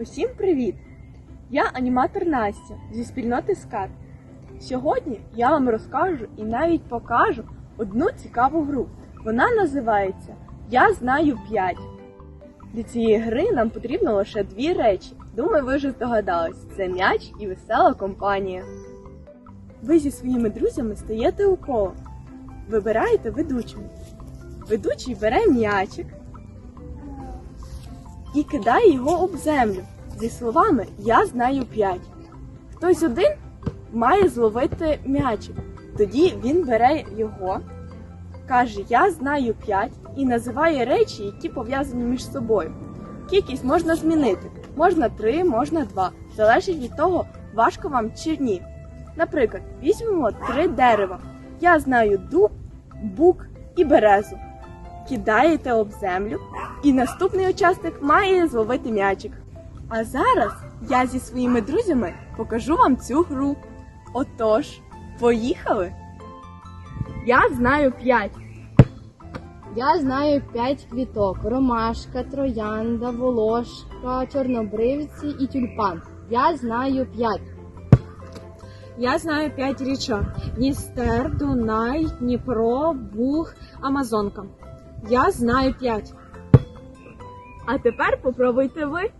Усім привіт! Я аніматор Настя зі спільноти Скат. Сьогодні я вам розкажу і навіть покажу одну цікаву гру. Вона називається Я знаю 5. Для цієї гри нам потрібно лише дві речі. Думаю, ви вже здогадались: це м'яч і весела компанія. Ви зі своїми друзями стаєте у коло. Вибираєте ведучого. Ведучий бере м'ячик і кидає його об землю зі словами Я знаю п'ять. Хтось один має зловити м'ячик. Тоді він бере його, каже Я знаю п'ять і називає речі, які пов'язані між собою. Кількість можна змінити. Можна три, можна два. Залежить від того, важко вам чи ні. Наприклад, візьмемо три дерева. Я знаю дуб, бук і березу. Кидаєте об землю, і наступний учасник має зловити м'ячик. А зараз я зі своїми друзями покажу вам цю гру. Отож, поїхали! Я знаю п'ять. Я знаю п'ять квіток: ромашка, троянда, волошка, чорнобривці і тюльпан. Я знаю п'ять. Я знаю п'ять річок: Дністер, Дунай, Дніпро, Буг, Амазонка. Я знаю п'ять. А тепер попробуйте ви.